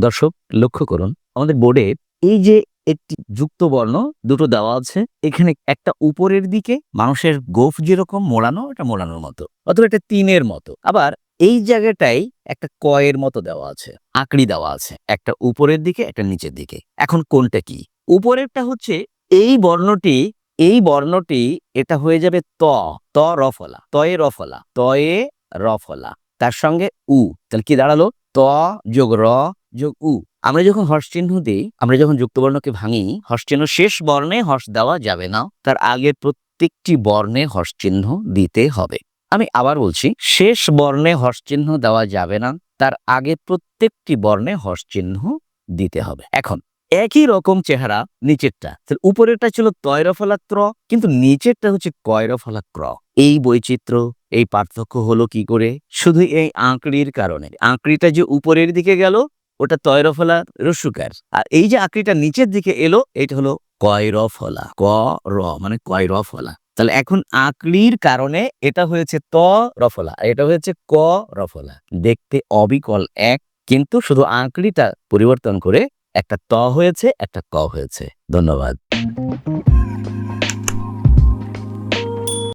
দর্শক, লক্ষ্য করুন, আমাদের বোর্ডে এই যে একটি যুক্ত বর্ণ, দুটো দেওয়া আছে, এখানে একটা উপরের দিকে মানুষের গোফ যেরকম মোড়ানো, এটা মোড়ানোর মতো, অথবা একটা তিনের মতো। আবার এই জায়গাটাই একটা কয়ের মতো দেওয়া আছে, আঁকড়ি দেওয়া আছে, একটা উপরের দিকে, একটা নিচের দিকে। এখন কোনটা কি? উপরেরটা হচ্ছে এই বর্ণটি এই বর্ণটি, এটা হয়ে যাবে ত ত রফলা, তয়ে রফলা তয়ে রফলা, তার সঙ্গে উ, তাহলে কি দাঁড়াল? ত যোগ র যোগ উ। আমরা যখন হর্ষ চিহ্ন দিই, আমরা যখন যুক্তবর্ণকে ভাঙি হর্ষ চিহ্ন শেষ বর্ণে হর্ষ দেওয়া যাবে না। তার আগের প্রত্যেকটি বর্ণে হর্ষ চিহ্ন দিতে হবে। আমি আবার বলছি, শেষ বর্ণে হর্ষ চিহ্ন দেওয়া যাবে না, তার আগে প্রত্যেকটি বর্ণে হর্ষ চিহ্ন দিতে হবে। এখন একই রকম চেহারা নিচেরটা। উপরেরটা ছিল তয়রফলা ত্র কিন্তু নিচেরটা হচ্ছে কয়রফলা ক্র এই বৈচিত্র্য, এই পার্থক্য হলো কি করে? শুধু এই আঁকড়ির কারণে। আঁকড়িটা যে উপরের দিকে গেল, ওটা তয়রফলা রসুকার। আর এই যে আঁকড়িটা নিচের দিকে এলো, এটা হলো কয়রফলা। ক, র মানে কয়রফলা। তাহলে এখন আঁকড়ির কারণে এটা হয়েছে ত রফলা এটা হয়েছে ক রফলা দেখতে অবিকল এক, কিন্তু শুধু আঁকড়িটা পরিবর্তন করে একটা ত হয়েছে একটা ক হয়েছে। ধন্যবাদ।